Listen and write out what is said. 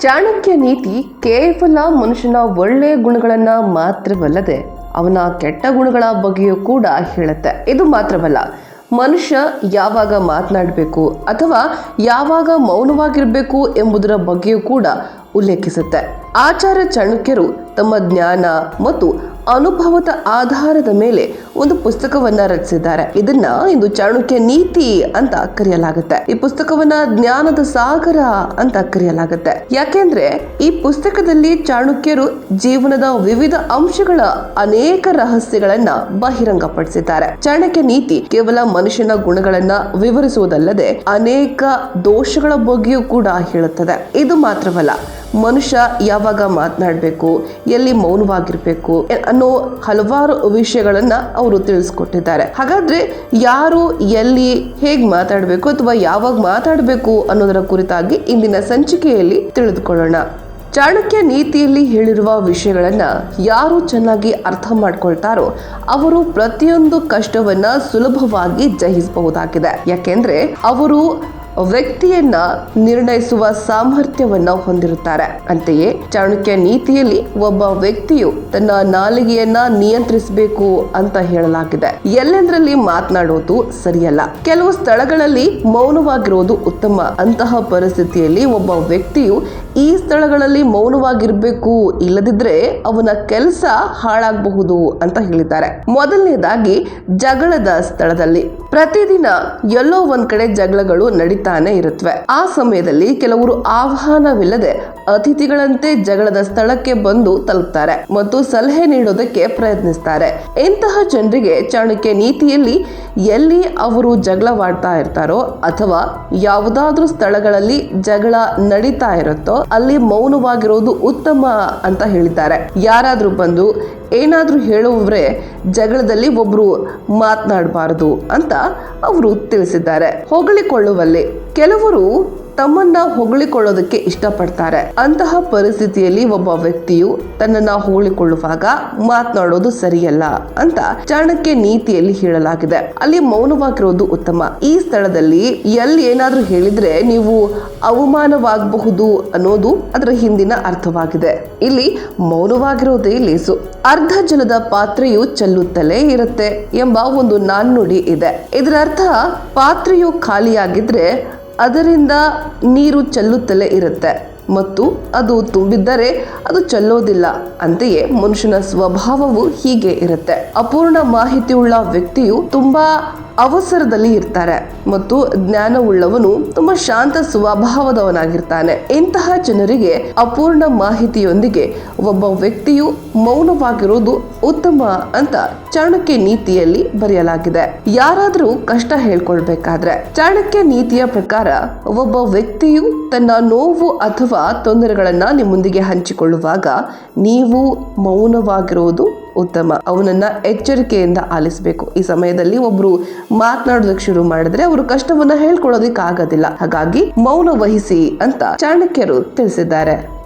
ಚಾಣಕ್ಯ ನೀತಿ ಕೇವಲ ಮನುಷ್ಯನ ಒಳ್ಳೆಯ ಗುಣಗಳನ್ನು ಮಾತ್ರವಲ್ಲದೆ ಅವನ ಕೆಟ್ಟ ಗುಣಗಳ ಬಗ್ಗೆಯೂ ಕೂಡ ಹೇಳುತ್ತೆ. ಇದು ಮಾತ್ರವಲ್ಲ, ಮನುಷ್ಯ ಯಾವಾಗ ಮಾತನಾಡಬೇಕು ಅಥವಾ ಯಾವಾಗ ಮೌನವಾಗಿರಬೇಕು ಎಂಬುದರ ಬಗ್ಗೆಯೂ ಕೂಡ ಉಲ್ಲೇಖಿಸುತ್ತೆ. ಆಚಾರ ಚಾಣಕ್ಯರು ತಮ್ಮ ಜ್ಞಾನ ಮತ್ತು ಅನುಭವದ ಆಧಾರದ ಮೇಲೆ ಒಂದು ಪುಸ್ತಕವನ್ನ ರಚಿಸಿದ್ದಾರೆ. ಇದನ್ನ ಇಂದು ಚಾಣಕ್ಯ ನೀತಿ ಅಂತ ಕರೆಯಲಾಗುತ್ತೆ. ಈ ಪುಸ್ತಕವನ್ನ ಜ್ಞಾನದ ಸಾಗರ ಅಂತ ಕರೆಯಲಾಗುತ್ತೆ. ಯಾಕೆಂದ್ರೆ ಈ ಪುಸ್ತಕದಲ್ಲಿ ಚಾಣಕ್ಯರು ಜೀವನದ ವಿವಿಧ ಅಂಶಗಳ ಅನೇಕ ರಹಸ್ಯಗಳನ್ನ ಬಹಿರಂಗಪಡಿಸಿದ್ದಾರೆ. ಚಾಣಕ್ಯ ನೀತಿ ಕೇವಲ ಮನುಷ್ಯನ ಗುಣಗಳನ್ನ ವಿವರಿಸುವುದಲ್ಲದೆ ಅನೇಕ ದೋಷಗಳ ಬಗ್ಗೆಯೂ ಕೂಡ ಹೇಳುತ್ತದೆ. ಇದು ಮಾತ್ರವಲ್ಲ ಮನುಷ್ಯ ಯಾವಾಗ ಮಾತನಾಡಬೇಕು, ಎಲ್ಲಿ ಮೌನವಾಗಿರ್ಬೇಕು ಅನ್ನೋ ಹಲವಾರು ವಿಷಯಗಳನ್ನ ಅವರು ತಿಳಿಸ್ಕೊಟ್ಟಿದ್ದಾರೆ. ಹಾಗಾದ್ರೆ ಯಾರು ಎಲ್ಲಿ ಹೇಗೆ ಮಾತಾಡಬೇಕು ಅಥವಾ ಯಾವಾಗ ಮಾತಾಡಬೇಕು ಅನ್ನೋದರ ಕುರಿತಾಗಿ ಇಂದಿನ ಸಂಚಿಕೆಯಲ್ಲಿ ತಿಳಿದುಕೊಳ್ಳೋಣ. ಚಾಣಕ್ಯ ನೀತಿಯಲ್ಲಿ ಹೇಳಿರುವ ವಿಷಯಗಳನ್ನ ಯಾರು ಚೆನ್ನಾಗಿ ಅರ್ಥ ಮಾಡ್ಕೊಳ್ತಾರೋ ಅವರು ಪ್ರತಿಯೊಂದು ಕಷ್ಟವನ್ನ ಸುಲಭವಾಗಿ ಜಯಿಸಬಹುದಾಗಿದೆ. ಯಾಕೆಂದ್ರೆ ಅವರು ವ್ಯಕ್ತಿಯನ್ನ ನಿರ್ಣಯಿಸುವ ಸಾಮರ್ಥ್ಯವನ್ನ ಹೊಂದಿರುತ್ತಾರೆ. ಅಂತೆಯೇ ಚಾಣಕ್ಯ ನೀತಿಯಲ್ಲಿ ಒಬ್ಬ ವ್ಯಕ್ತಿಯು ತನ್ನ ನಾಲಿಗೆಯನ್ನ ನಿಯಂತ್ರಿಸಬೇಕು ಅಂತ ಹೇಳಲಾಗಿದೆ. ಎಲ್ಲೆಂದರಲ್ಲಿ ಮಾತನಾಡೋದು ಸರಿಯಲ್ಲ. ಕೆಲವು ಸ್ಥಳಗಳಲ್ಲಿ ಮೌನವಾಗಿರೋದು ಉತ್ತಮ. ಅಂತಹ ಪರಿಸ್ಥಿತಿಯಲ್ಲಿ ಒಬ್ಬ ವ್ಯಕ್ತಿಯು ಈ ಸ್ಥಳಗಳಲ್ಲಿ ಮೌನವಾಗಿರ್ಬೇಕು ಇಲ್ಲದಿದ್ರೆ ಅವನ ಕೆಲಸ ಹಾಳಾಗಬಹುದು ಅಂತ ಹೇಳಿದ್ದಾರೆ. ಮೊದಲನೇದಾಗಿ ಜಗಳದ ಸ್ಥಳದಲ್ಲಿ. ಪ್ರತಿದಿನ ಎಲ್ಲೋ ಒಂದ್ ಕಡೆ ಜಗಳಗಳು ನಡೀತಾನೆ ಇರುತ್ತವೆ ಆ ಸಮಯದಲ್ಲಿ ಕೆಲವರು ಆಹ್ವಾನವಿಲ್ಲದೆ ಅತಿಥಿಗಳಂತೆ ಜಗಳದ ಸ್ಥಳಕ್ಕೆ ಬಂದು ತಲುಪ್ತಾರೆ ಮತ್ತು ಸಲಹೆ ನೀಡೋದಕ್ಕೆ ಪ್ರಯತ್ನಿಸ್ತಾರೆ. ಇಂತಹ ಜನರಿಗೆ ಚಾಣಕ್ಯ ನೀತಿಯಲ್ಲಿ ಎಲ್ಲಿ ಅವರು ಜಗಳವಾಡ್ತಾ ಇರ್ತಾರೋ ಅಥವಾ ಯಾವುದಾದ್ರೂ ಸ್ಥಳಗಳಲ್ಲಿ ಜಗಳ ನಡೀತಾ ಇರುತ್ತೋ ಅಲ್ಲಿ ಮೌನವಾಗಿರೋದು ಉತ್ತಮ ಅಂತ ಹೇಳಿದ್ದಾರೆ. ಯಾರಾದ್ರೂ ಬಂದು ಏನಾದ್ರೂ ಹೇಳುವವರೇ ಜಗಳದಲ್ಲಿ ಒಬ್ರು ಮಾತನಾಡಬಾರದು ಅಂತ ಅವರು ತಿಳಿಸಿದ್ದಾರೆ. ಹೊಗಳಿಕೊಳ್ಳುವಲ್ಲಿ ಕೆಲವರು ತಮ್ಮನ್ನ ಹೊಗಳಿಕೊಳ್ಳೋದಕ್ಕೆ ಇಷ್ಟಪಡ್ತಾರೆ. ಅಂತಹ ಪರಿಸ್ಥಿತಿಯಲ್ಲಿ ಒಬ್ಬ ವ್ಯಕ್ತಿಯು ತನ್ನನ್ನ ಹೊಗಳಿಕೊಳ್ಳುವಾಗ ಮಾತನಾಡೋದು ಸರಿಯಲ್ಲ ಅಂತ ಚಾಣಕ್ಯ ನೀತಿಯಲ್ಲಿ ಹೇಳಲಾಗಿದೆ. ಅಲ್ಲಿ ಮೌನವಾಗಿರೋದು ಉತ್ತಮ. ಈ ಸ್ಥಳದಲ್ಲಿ ಎಲ್ಲಿ ಏನಾದ್ರೂ ಹೇಳಿದ್ರೆ ನೀವು ಅವಮಾನವಾಗಬಹುದು ಅನ್ನೋದು ಅದರ ಹಿಂದಿನ ಅರ್ಥವಾಗಿದೆ. ಇಲ್ಲಿ ಮೌನವಾಗಿರೋದೇ ಲೇಸು. ಅರ್ಧ ಜಲದ ಪಾತ್ರೆಯು ಚೆಲ್ಲುತ್ತಲೇ ಇರುತ್ತೆ ಎಂಬ ಒಂದು ನಾಣ್ಣುಡಿ ಇದೆ. ಇದರರ್ಥ ಪಾತ್ರೆಯು ಖಾಲಿಯಾಗಿದ್ರೆ ಅದರಿಂದ ನೀರು ಚೆಲ್ಲುತ್ತಲೇ ಇರುತ್ತೆ. ಮತ್ತು ಅದು ತುಂಬಿದ್ದರೆ ಅದು ಚೆಲ್ಲೋದಿಲ್ಲ ಅಂತೆಯೇ ಮನುಷ್ಯನ ಸ್ವಭಾವವು ಹೀಗೆ ಇರುತ್ತೆ. ಅಪೂರ್ಣ ಮಾಹಿತಿಯುಳ್ಳ ವ್ಯಕ್ತಿಯು ತುಂಬಾ ಅವಸರದಲ್ಲಿ ಇರ್ತಾರೆ ಮತ್ತು ಜ್ಞಾನವುಳ್ಳವನು ತುಂಬಾ ಶಾಂತ ಸ್ವಭಾವದವನಾಗಿರ್ತಾನೆ. ಇಂತಹ ಜನರಿಗೆ ಅಪೂರ್ಣ ಮಾಹಿತಿಯೊಂದಿಗೆ ಒಬ್ಬ ವ್ಯಕ್ತಿಯು ಮೌನವಾಗಿರುವುದು ಉತ್ತಮ ಅಂತ ಚಾಣಕ್ಯ ನೀತಿಯಲ್ಲಿ ಬರೆಯಲಾಗಿದೆ. ಯಾರಾದರೂ ಕಷ್ಟ ಹೇಳ್ಕೊಳ್ಬೇಕಾದ್ರೆ ಚಾಣಕ್ಯ ನೀತಿಯ ಪ್ರಕಾರ ಒಬ್ಬ ವ್ಯಕ್ತಿಯು ತನ್ನ ನೋವು ಅಥವಾ ತೊಂದರೆಗಳನ್ನ ನಿಮ್ಮೊಂದಿಗೆ ಹಂಚಿಕೊಳ್ಳುವಾಗ ನೀವು ಮೌನವಾಗಿರೋದು ಉತ್ತಮ. ಅವನನ್ನ ಎಚ್ಚರಿಕೆಯಿಂದ ಆಲಿಸಬೇಕು. ಈ ಸಮಯದಲ್ಲಿ ಒಬ್ರು ಮಾತನಾಡೋದಕ್ಕೆ ಶುರು ಮಾಡಿದ್ರೆ ಅವರು ಕಷ್ಟವನ್ನ ಹೇಳ್ಕೊಳ್ಳೋದಿಕ್ಕಾಗೋದಿಲ್ಲ. ಹಾಗಾಗಿ ಮೌನ ವಹಿಸಿ ಅಂತ ಚಾಣಕ್ಯರು ತಿಳಿಸಿದ್ದಾರೆ.